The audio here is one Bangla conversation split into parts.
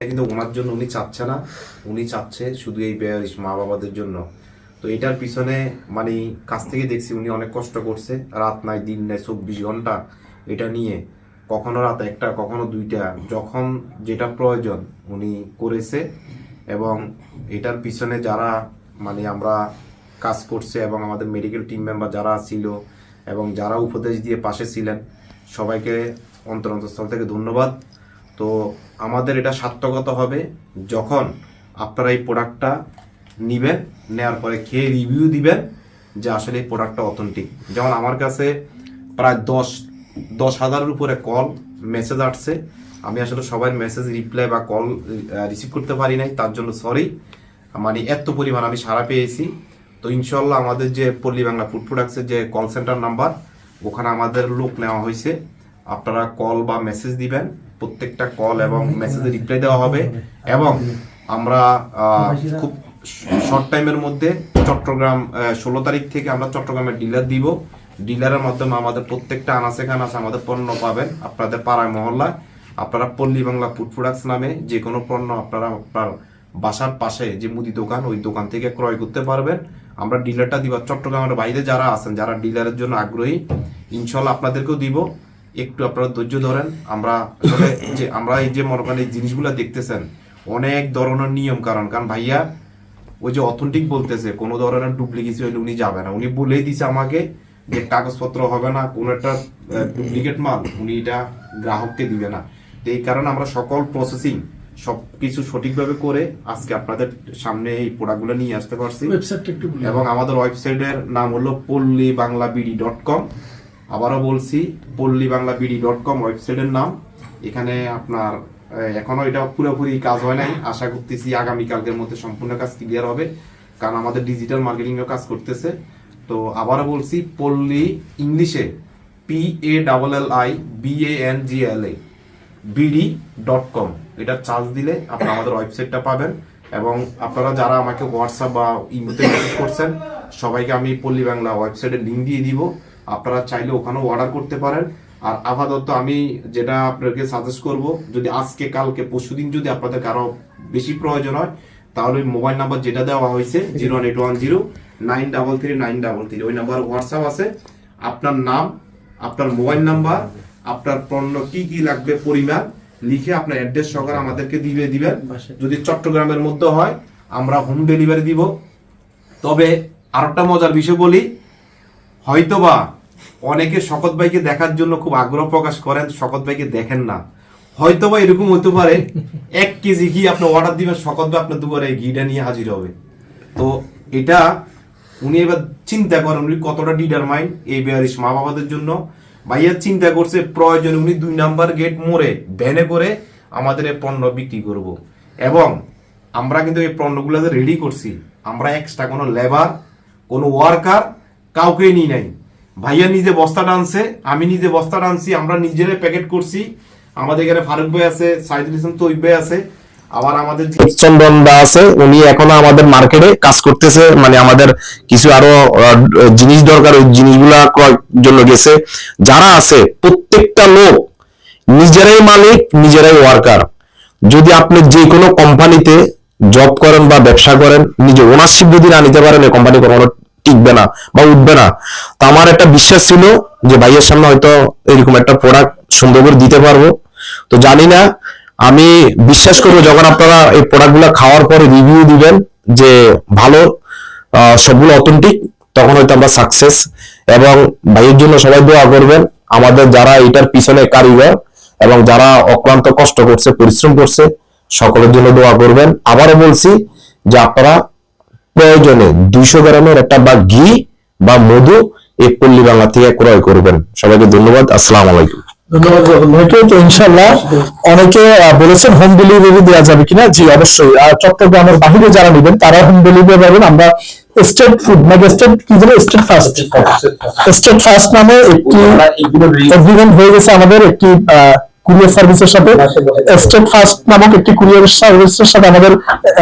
কিন্তু ওনার জন্য উনি চাচ্ছে না। উনি চাচ্ছে শুধু এই মা বাবাদের জন্য। তো এটার পিছনে মানে কাছ থেকে দেখছি উনি অনেক কষ্ট করছে। রাত নাই, দিন নাই, চব্বিশ ঘণ্টা এটা নিয়ে। কখনো রাত একটা, কখনো দুইটা। যখন যেটা প্রয়োজন উনি করেছে এবং এটার পিছনে যারা মানে আমরা কাজ করছে এবং আমাদের মেডিকেল টিম মেম্বার যারা ছিল এবং যারা উপদেশ দিয়ে পাশে ছিলেন, সবাইকে অন্তর অন্তঃস্থল থেকে ধন্যবাদ। তো আমাদের এটা সার্থকতা হবে যখন আপনারা এই প্রোডাক্টটা নিবেন নেওয়ার পরে খেয়ে রিভিউ দিবেন যে আসলে এই প্রোডাক্টটা অথেন্টিক যেমন আমার কাছে প্রায় দশ দশ হাজারের উপরে কল মেসেজ আসছে। আমি আসলে সবার মেসেজ রিপ্লাই বা কল রিসিভ করতে পারি নাই, তার জন্য সরি মানে এত পরিমাণ আমি সারা পেয়েছি। তো ইনশাল্লাহ আমাদের যে পল্লী বাংলা ফুড প্রোডাক্টসের যে কল সেন্টার নাম্বার ওখানে আমাদের লোক নেওয়া হয়েছে। আপনারা কল বা মেসেজ দিবেন। প্রত্যেকটা কল এবং মেসেজে রিপ্লাই দেওয়া হবে এবং আমরা খুব শর্ট টাইমের মধ্যে চট্টগ্রাম ষোলো তারিখ থেকে আমরা চট্টগ্রামের ডিলার দিব। ডিলারের মাধ্যমে আমাদের প্রত্যেকটা আনাচে কানাচে আমাদের পণ্য পাবেন আপনাদের পাড়ায়, মহল্লায়। আপনারা পল্লী বাংলা ফুড প্রোডাক্টস নামে যে কোনো পণ্য আপনারা আপনার বাসার পাশে যে মুদি দোকান, ওই দোকান থেকে ক্রয় করতে পারবেন। আমরা ডিলারটা দিব। চট্টগ্রামের বাইরে যারা আছেন, যারা ডিলারের জন্য আগ্রহী, ইনশাল্লাহ আপনাদেরকেও দিব। একটু আপনারা ধৈর্য ধরেন। আমরা আসলে যে আমরা এই যে মনে করেন এই জিনিসগুলো দেখতেছেন অনেক ধরনের নিয়ম কারণ। কারণ ভাইয়া ওই যে অথেন্টিক বলতেছে কোনো ধরনের ডুপ্লিকেট হলে উনি যাবে না। উনি বলেই দিছে আমাকে যে কাগজপত্র হবে না কোনো একটা ডুপ্লিকেট মাল। উনি এটা গ্রাহককে দিবে না। তো এই কারণে আমরা সকল প্রসেসিং সবকিছু সঠিকভাবে করে আজকে আপনাদের সামনে এই প্রোডাক্টগুলো নিয়ে আসতে পারছি। এবং আমাদের ওয়েবসাইটের নাম হলো পল্লী বাংলা বিডি ডট কম আবারও বলছি পল্লী বাংলা বিডি ডট কম ওয়েবসাইটের নাম। এখানে আপনার এখনও এটা পুরোপুরি কাজ হয় নাই। আশা করতেছি আগামীকালকের মধ্যে সম্পূর্ণ কাজ ক্লিয়ার হবে, কারণ আমাদের ডিজিটাল মার্কেটিং এর কাজ করতেছে। তো আবারও বলছি, পল্লী ইংলিশে P A double L I B A N G L A BD dot com এটা চার্জ দিলে আপনারা আমাদের ওয়েবসাইটটা পাবেন এবং আপনারা যারা আমাকে হোয়াটসঅ্যাপ বা ইমোতে মেসেজ করছেন, সবাইকে আমি পল্লী বাংলা ওয়েবসাইটের লিঙ্ক দিয়ে দিব। আপনারা চাইলে ওখানেও অর্ডার করতে পারেন। আর আপাতত আমি যেটা আপনাকে সাজেস্ট করব যদি আজকে কালকে পরশুদিন যদি আপনাদের কারও বেশি প্রয়োজন হয় তাহলে ওই মোবাইল নাম্বার যেটা দেওয়া হয়েছে zero one eight one zero nine double three nine double three ওই নাম্বার হোয়াটসঅ্যাপ আছে। আপনার নাম আপনার মোবাইল নাম্বার আপনার পণ্য কি কি লাগবে পরিমাণ লিখে আপনার অ্যাড্রেস সহকারে আমাদেরকে দিবে দিবেন। যদি চট্টগ্রামের মধ্যে হয় আমরা হোম ডেলিভারি দিব। তবে আরেকটা মজার বিষয় বলি হয়তোবা অনেকে শকত ভাইকে দেখার জন্য খুব আগ্রহ প্রকাশ করেন, শকত ভাইকে দেখেন না। হয়তো বা এরকম হতে পারে, এক কেজি ঘি আপনি অর্ডার দিবেন, শকত ভাই আপনার এই ঘিটা নিয়ে হাজির হবে। তো এটা উনি এবার চিন্তা করেন, উনি কতটা ডিটারমাইন্ড এই বেয়ারিশ মা বাবাদের জন্য। ভাইয়া চিন্তা করছে, প্রয়োজনে উনি দুই নাম্বার গেট মোড়ে ভ্যানে করে আমাদের এই পণ্য বিক্রি করব। এবং আমরা কিন্তু এই পণ্যগুলো রেডি করছি, আমরা এক্সট্রা কোনো লেবার কোনো ওয়ার্কার কাউকে নিই নাই। ভাইয়া নিজে বস্তা টানছে, আমি নিজে বস্তা টানছি, আমরা নিজেরাই প্যাকেট করছি। আমাদের এখানে ফারুক ভাই আছে, সাইদুল ইসলাম তৈব ভাই আছে, আবার আমাদের চন্দন দা আছে, উনি এখনও আমাদের মার্কেটে কাজ করতেছে মানে আমাদের কিছু আরও জিনিস দরকার, ওই জিনিসগুলা ক্রয়ের জন্য গেছে। যারা আছে, প্রত্যেকটা লোক নিজেরাই মালিক, নিজেরাই ওয়ার্কার যদি আপনি যে কোনো কোম্পানিতে জব করেন বা ব্যবসা করেন, নিজে ওনারশিপ যদি না নিতে পারেন, এই কোম্পানি কখনো টিকবে না বা উঠবে না। তো আমার একটা বিশ্বাস ছিল যে ভাইয়ের সামনে হয়তো এরকম একটা প্রোডাক্ট সুন্দর করে দিতে পারব। তো জানি না, আমি বিশ্বাস করব যখন আপনারা এই প্রোডাক্টগুলা খাওয়ার পরে রিভিউ দিবেন যে ভালো সবগুলো অথেন্টিক তখন হয়তো আমরা সাকসেস এবং ভাইয়ের জন্য সবাই দোয়া করবেন, আমাদের যারা এটার পিছনে কারিগর এবং যারা অক্লান্ত কষ্ট করছে, পরিশ্রম করছে, সকলের জন্য দোয়া করবেন। আবারও বলছি যে আপনারা প্রয়োজনে দুইশো গ্রামের একটা বা ঘি বা মধু এই পল্লী বাংলা থেকে ক্রয় করবেন। সবাইকে ধন্যবাদ আসসালামু আলাইকুম। ধন্যবাদ তো ইনশাল্লাহ অনেকে বলেছেন হোম ডেলিভারি দেওয়া যাবে কিনা? জি অবশ্যই। আর চট্টগ্রামের বাহিরে যারা নেবেন তারা হোম ডেলিভারি পাবেন। আমরা স্টেট ফুড মানে স্টেট কি বলে স্টেট ফাস্ট স্টেট ফাস্ট নামে একটি এগ্রিমেন্ট হয়ে গেছে আমাদের একটি কুরিয়ার সার্ভিসের সাথে। স্টেট ফাস্ট নামক একটি কুরিয়ার সার্ভিসের সাথে আমাদের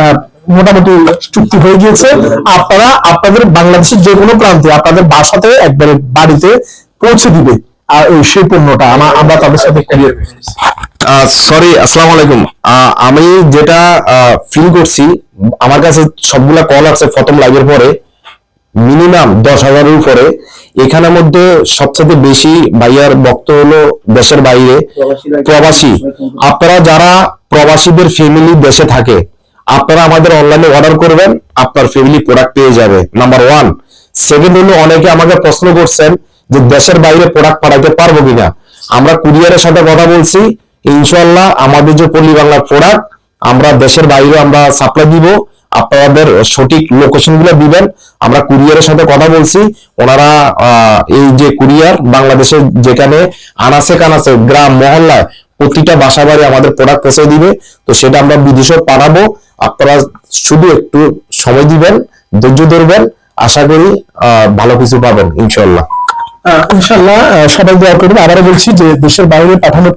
আহ, মোটামুটি চুক্তি হয়ে গিয়েছে। আপনারা আপনাদের বাংলাদেশের যে কোনো প্রান্তে আপনাদের বাসাতে একবারে বাড়িতে পৌঁছে দিবে আর এই সেই পণ্যটা। আমা- আমরা তাদের সাথে সরি আসসালামু আলাইকুম। আহ, আমি যেটা ফিল করছি আমার কাছে সবগুলা কল আছে প্রথম লাইভের পরে। মিনিমাম দশ হাজারের উপরে। এখানের মধ্যে সবচেয়ে বেশি ভাইয়ার বক্ত হলো দেশের বাইরে। প্রবাসী আপনারা যারা প্রবাসীদের ফ্যামিলি দেশে থাকে আপনারা আমাদের অনলাইনে অর্ডার করবেন, আপনার ফ্যামিলি প্রোডাক্ট পেয়ে যাবে। নাম্বার ওয়ান সেকেন্ড হলো অনেকে আমাকে প্রশ্ন করছেন যে দেশের বাইরে প্রোডাক্ট পাঠাতে পারব কিনা। আমরা কুরিয়ারের সাথে কথা বলছি ইনশাল্লাহ আমাদের যে পল্লী বাংলার প্রোডাক্ট আমরা দেশের বাইরে আমরা সাপ্লাই দিব, আপনাদের সঠিক লোকেশনগুলো দিবেন। আমরা কুরিয়ারের সাথে কথা বলছি, ওনারা এই যে কুরিয়ার বাংলাদেশের যেখানে আনাসে কানাসে গ্রাম, মহল্লায় প্রতিটা বাসা বাড়ি আমাদের প্রোডাক্ট পৌঁছে দিবে। তো সেটা আমরা বিদেশেও পাঠাবো। আপনারা শুধু একটু সময় দিবেন, ধৈর্য ধরবেন, আশা করি ভালো কিছু পাবেন ইনশাল্লাহ ইনশাল্লাহ সবাই দোয়া করবেন। আবারও বলছি যে দেশের বাইরে পাঠানোর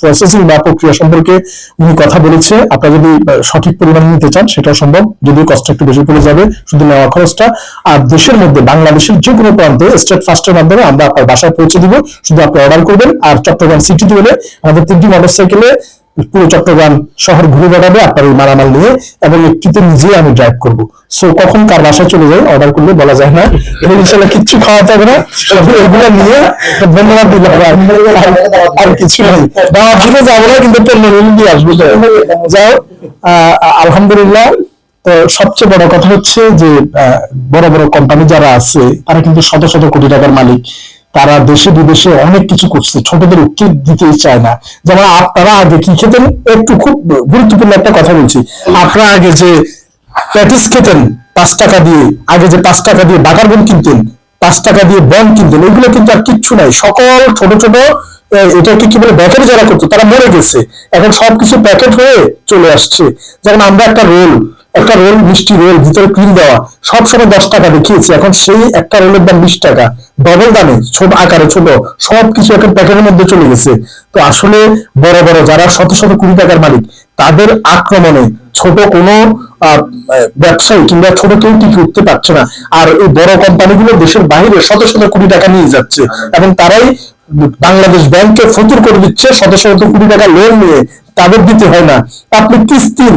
প্রসেসিং বা প্রক্রিয়া সম্পর্কে উনি কথা বলেছে। আপনারা যদি সঠিক পরিমাণ নিতে চান সেটা সম্ভব। যদিও কষ্ট একটু বেশি পড়ে যাবে, শুধু নেওয়া খরচটা। আর দেশের মধ্যে, বাংলাদেশের যে কোনো প্রান্তে স্টেট ফাস্টের মাধ্যমে আমরা আপনার বাসায় পৌঁছে দিব। শুধু আপনি অর্ডার করবেন। আর চট্টগ্রাম সিটি হলে আমাদের তিনটি মোটরসাইকেলে পুরো চট্টগ্রাম শহর ঘুরে বেড়াবে আপনার এই মালামাল নিয়ে এবং একটিতে নিজে আমি ড্রাইভ করব। সো কখন কার বাসায় চলে যাই অর্ডার করলে বলা যায় না। এবং ইনশাল্লাহ কিচ্ছু খাওয়াতে হবে না। এগুলো নিয়ে ধন্যবাদ দিলে আর- কিছু নেই। দাওয়াত দিলে যাব না, কিন্তু পণ্য নিয়ে আসব। যাও। আলহামদুলিল্লাহ। তো সবচেয়ে বড় কথা হচ্ছে যে বড় বড় কোম্পানি যারা আছে, তারা কিন্তু শত শত কোটি টাকার মালিক। তারা দেশে বিদেশে অনেক কিছু করছে। ছোটদের উত্তর দিতেই চায় না। যেমন আপনারা আগে কি খেতেন? একটু খুব গুরুত্বপূর্ণ একটা কথা বলছি। আপনারা আগে যে প্যাটিস খেতেন, পাঁচ টাকা দিয়ে, আগে যে পাঁচ টাকা দিয়ে বাগার বন কিনতেন, পাঁচ টাকা দিয়ে বন কিনতেন, এগুলো কিন্তু আর কিচ্ছু নাই। সকল ছোট ছোট এটাকে কি বলে ব্যাকেট যারা করতো, তারা মরে গেছে। এখন সবকিছু প্যাকেট হয়ে চলে আসছে। যেমন আমরা একটা রোল একটা রোল মিষ্টি রোল, ভিতরে ক্রিম দেওয়া, সব সময় দশ টাকা দেখিয়েছি। এখন সেই একটা রোলের দাম বিশ টাকা। ডবল দামে, ছোট আকারে, ছোট, সবকিছু একটা প্যাকেটের মধ্যে চলে গেছে। তো আসলে বড় বড়, যারা শত শত কোটি টাকার মালিক, তাদের আক্রমণে ছোট কোনো ব্যবসায়ী কিংবা ছোট কেউ টিকে উঠতে পারছে না। আর এই বড় কোম্পানিগুলো দেশের বাইরে শত শত কোটি টাকা নিয়ে যাচ্ছে। এবং তারাই বাংলাদেশ ব্যাংকে ফতুর করে দিচ্ছে শত শত কোটি টাকা লোন নিয়ে। তাদের দিতে হয় না। আপনি কিস্তির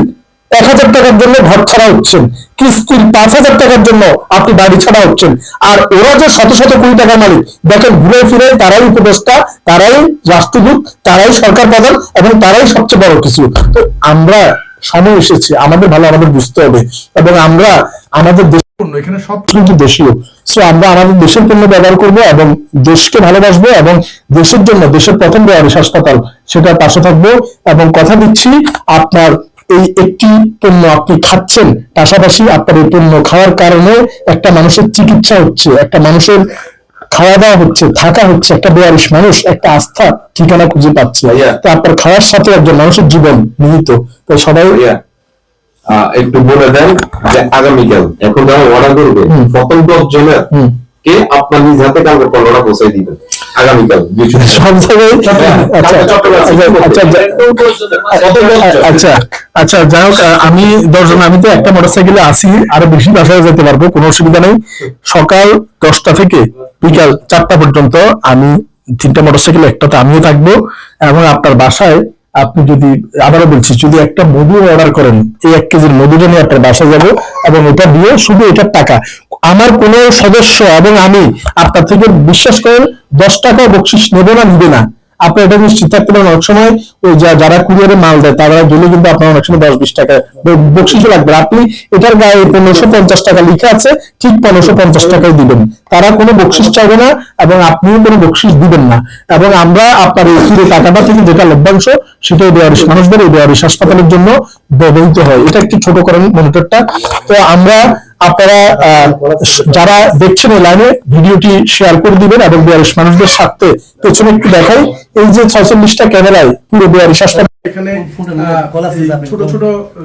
এক হাজার টাকার জন্য ঘর ছাড়া হচ্ছেন। কিস্তির পাঁচ হাজার টাকার জন্য আপনি বাড়ি ছাড়া হচ্ছেন। আর ওরা যে শত শত কোটি টাকার মালিক, দেখেন ঘুরে ফিরে তারাই উপদেষ্টা, তারাই রাষ্ট্রদূত, তারাই সরকার প্রধান এবং তারাই সবচেয়ে বড় কিছু। তো আমরা সময় এসেছে, আমাদের ভালো আমাদের বুঝতে হবে এবং আমরা আমাদের দেশ পণ্য, এখানে সব কিন্তু দেশীয়। সো আমরা আমাদের দেশের পণ্য ব্যবহার করব এবং দেশকে ভালোবাসবো এবং দেশের জন্য, দেশের প্রথম বেয়ারিশ হাসপাতাল সেটা পাশে থাকব এবং কথা দিচ্ছি আপনার এই একটি পণ্য আপনি খাচ্ছেন পাশাপাশি আপনার এই পণ্য খাওয়ার কারণে একটা মানুষের চিকিৎসা হচ্ছে একটা মানুষের খাওয়া দাওয়া হচ্ছে থাকা হচ্ছে একটা বেয়ারিশ মানুষ একটা আস্থা ঠিকানা খুঁজে পাচ্ছে। তো আপনার খাওয়ার সাথে একজন মানুষের জীবন নিহিত তো সবাই আহ, একটু বলে দেন যে আগামীকাল এখন যারা অর্ডার করবে। প্রথম দশ জনের। কে আপনার নিজ হাতে কালকে পণ্যটা পৌঁছাই দিবেন আগামীকাল বৃহস্পতিবার। সব জায়গায় আচ্ছা আচ্ছা আচ্ছা আচ্ছা আচ্ছা যাই হোক আমি দশজন আমি তো একটা মোটরসাইকেলে আসি আরও বেশি বাসায় যেতে পারব কোনো অসুবিধা নেই সকাল দশটা থেকে বিকাল চারটা পর্যন্ত আমি তিনটা মোটরসাইকেল একটাতে আমিও থাকব এবং আপনার বাসায় আপনি যদি আবারও বলছি যদি একটা মধু অর্ডার করেন এই এক কেজির মধুটা নিয়ে আপনার বাসায় যাব এবং এটা দিয়ে শুধু এটার টাকা আমার কোনো সদস্য এবং আমি আপনার থেকে বিশ্বাস করেন, দশ টাকা বকশিস নেব না, নিবে না। আপনি এটা নিশ্চিত থাকতে পারেন। অনেক সময় ওই যারা কুরিয়ারে মাল দেয়, তারা গেলে কিন্তু আপনার অনেক সময় দশ বিশ টাকা ব- বকশিসও লাগবে আপনি এটার গায়ে পনেরোশো পঞ্চাশ টাকা লিখে আছে, ঠিক পনেরোশো পঞ্চাশ টাকাই দিবেন। তারা কোনো বকশিস চাইবে না এবং আপনিও কোনো বকশিস দিবেন না। এবং আমরা আপনার এই ফিরে টাকাটা থেকে যেটা লভ্যাংশ সেটা বেয়ারিশ মানুষদের এই বেয়ারিশ হাসপাতালের জন্য ব্যবহৃত হয়। এটা একটি ছোট করেন মনিটরটা তো আমরা আপনারা আহ, যারা দেখছেন এই লাইনে ভিডিওটি শেয়ার করে দিবেন এবং বিয়ারিশ মানুষদের স্বার্থে পেছনে একটু দেখাই। এই যে ছয়চল্লিশটা ক্যামেরায় পুরো বিয়ারিশ হাসপাতাল এখানে ছোট ছোট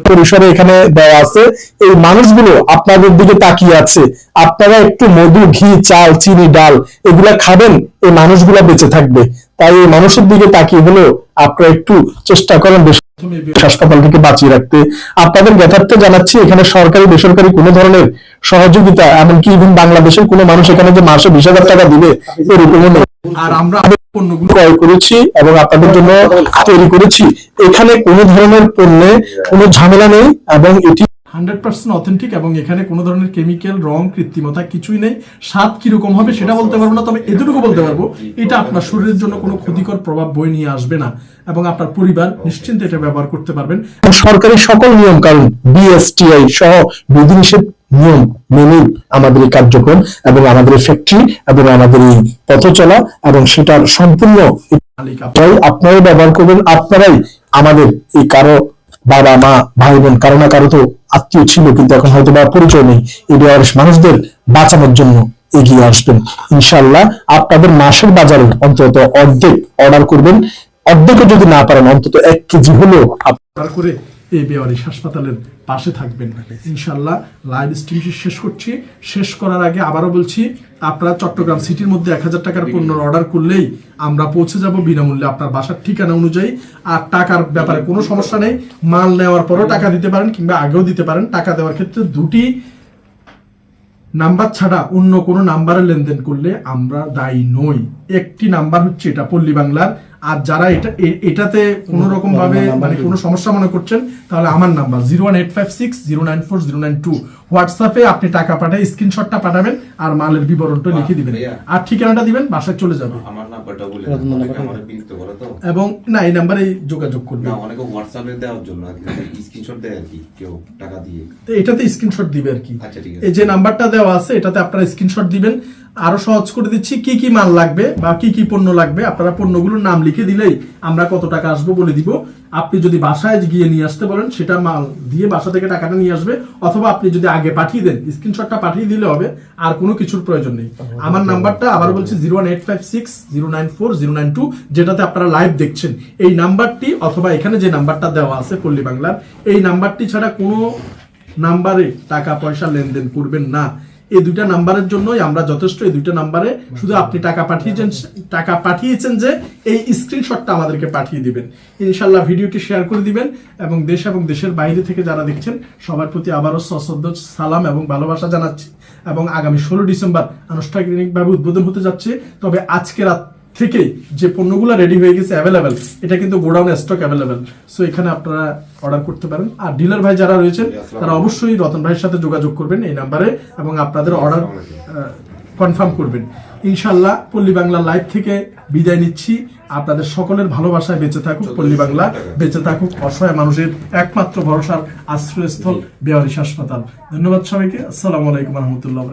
পরিসরে এখানে দেওয়া আছে। এই মানুষগুলো আপনাদের দিকে তাকিয়ে আছে। আপনারা একটু মধু ঘি চাল চিনি ডাল এগুলা খাবেন এই মানুষগুলা বেঁচে থাকবে। তাই এই মানুষের দিকে তাকিয়ে হলেও আপনারা একটু চেষ্টা করেন বেশ হাসপাতাল থেকে বাঁচিয়ে রাখতে। আপনাদের জ্ঞাতার্থে জানাচ্ছি এখানে সরকারি বেসরকারি কোনো ধরনের সহযোগিতা এমনকি ইভেন বাংলাদেশের কোনো মানুষ এখানে যে মাসে বিশ হাজার টাকা দিবে এরকমও নেই। আর আমরা পণ্যগুলো ক্রয় করেছি এবং আপনাদের জন্য তৈরি করেছি। এখানে কোনো ধরনের পণ্যে কোনো ঝামেলা নেই এবং এটি হান্ড্রেড পার্সেন্ট অথেন্টিক এবং এখানে কোনো ধরনের কেমিক্যাল রং কৃত্রিমতা কিছুই নেই। স্বাদ কীরকম হবে সেটা বলতে পারব না তবে এতটুকু বলতে পারব এটা আপনার শরীরের জন্য কোনো ক্ষতিকর প্রভাব বয়ে নিয়ে আসবে না এবং আপনার পরিবার নিশ্চিন্তে এটা ব্যবহার করতে পারবেন। সরকারি সকল নিয়ম কারণ বিএসটিআই সহ বিধিনিষেধ নিয়ম মেনে আমাদের এই কার্যক্রম এবং আমাদের এই ফ্যাক্টরি এবং আমাদের এই পথ চলা এবং সেটার সম্পূর্ণ আপনারাই ব্যবহার করবেন আপনারাই আমাদের এই কারও বাবা, মা ভাই বোন কারও না কারও তো আত্মীয় ছিল, কিন্তু এখন হয়তো বা পরিচয় নেই। এই বয়স মানুষদের বাঁচানোর জন্য এগিয়ে আসবেন। ইনশাল্লাহ আপনাদের মাসের বাজারে অন্তত অর্ধেক অর্ডার করবেন। অর্ধেকও যদি না পারেন, অন্তত এক কেজি হলেও করে এই বেওয়ারিশ হাসপাতালের পাশে থাকবেন। ইনশাল্লাহ লাইভ স্ট্রিম শেষ করছি। শেষ করার আগে আবারও বলছি আপনারা চট্টগ্রাম সিটির মধ্যে এক হাজার টাকার পণ্য অর্ডার করলেই আমরা পৌঁছে যাব বিনামূল্যে আপনার বাসার ঠিকানা অনুযায়ী। আর টাকার ব্যাপারে কোনো সমস্যা নেই। মাল নেওয়ার পরও টাকা দিতে পারেন কিংবা আগেও দিতে পারেন। টাকা দেওয়ার ক্ষেত্রে দুটি নাম্বার ছাড়া অন্য কোনো নাম্বারে লেনদেন করলে আমরা দায়ী নই। একটি নাম্বার হচ্ছে এটা পল্লী বাংলার আর যারা এটা এটাতে কোনো রকম ভাবে মানে কোনো সমস্যা মনে করছেন তাহলে আমার number zero one eight five six zero nine four zero nine two. হোয়াটসঅ্যাপে আপনি টাকা পাঠায় স্ক্রিনশটটা পাঠাবেন আর মালের বিবরণটা লিখে দিবেন। আর ঠিকানাটা দিবেন বাসায় চলে যাবে। আমার নাম্বারটা বলে এবং না এই নাম্বারে যোগাযোগ করবেন না অনেকে হোয়াটসঅ্যাপে দেওয়ার জন্য আর কি স্ক্রিনশট দেয় আর কি কেউ টাকা দিয়ে। তো এটাতে স্ক্রিনশট দিবে আর কি। আচ্ছা, ঠিক আছে। এই যে নাম্বারটা দেওয়া আছে এটাতে আপনারা স্ক্রিনশট দিবেন। আরও সহজ করে দিচ্ছি, কি কি মাল লাগবে বা কি কি পণ্য লাগবে। আপনারা পণ্যগুলোর নাম লিখে দিলেই আমরা কত টাকা আসব বলে দিব। আপনি যদি বাসায় গিয়ে নিয়ে আসতে বলেন সেটা মাল দিয়ে বাসা থেকে টাকাটা নিয়ে আসবে, অথবা আপনি যদি আগে পাঠিয়ে দেন স্ক্রিনশটটা পাঠিয়ে দিলে হবে, আর কোনো কিছুর প্রয়োজন নেই। আমার নাম্বারটা আবার বলছি, zero one eight five six, zero nine four, zero nine two, যেটাতে আপনারা লাইভ দেখছেন। এই নাম্বারটি অথবা এখানে যে নাম্বারটা দেওয়া আছে, পল্লী বাংলার, এই নাম্বারটি ছাড়া কোনো নাম্বারে টাকা পয়সা লেনদেন করবেন না। এই দুইটা নাম্বারের জন্যই আমরা যথেষ্ট এই দুইটা নাম্বারে শুধু আপনি টাকা পাঠিয়েছেন টাকা পাঠিয়েছেন যে এই স্ক্রিনশটটা আমাদেরকে পাঠিয়ে দিবেন। ইনশাল্লাহ ভিডিওটি শেয়ার করে দিবেন এবং দেশ এবং দেশের বাইরে থেকে যারা দেখছেন, সবার প্রতি আবারও সশ্রদ্ধ, সালাম এবং ভালোবাসা জানাচ্ছি এবং আগামী ষোলো ডিসেম্বর আনুষ্ঠানিকভাবে উদ্বোধন হতে যাচ্ছে। তবে আজকে রাত থেকে যে পণ্যগুলো রেডি হয়ে গেছে অ্যাভেলেবেল এটা কিন্তু গোডাউনে স্টক অ্যাভেলেবেল সো এখানে আপনারা অর্ডার করতে পারেন। আর ডিলার ভাই যারা রয়েছেন তারা অবশ্যই রতন ভাইয়ের সাথে যোগাযোগ করবেন এই নাম্বারে এবং আপনাদের অর্ডার কনফার্ম করবেন। ইনশাল্লাহ পল্লী বাংলা লাইভ থেকে বিদায় নিচ্ছি। আপনাদের সকলের ভালোবাসায় বেঁচে থাকুক পল্লী বাংলা বেঁচে থাকুক অসহায় মানুষের একমাত্র ভরসার আশ্রয়স্থল বেওয়ারিশ হাসপাতাল। ধন্যবাদ সবাইকে। আসসালামু আলাইকুম রহমতুল্লাহ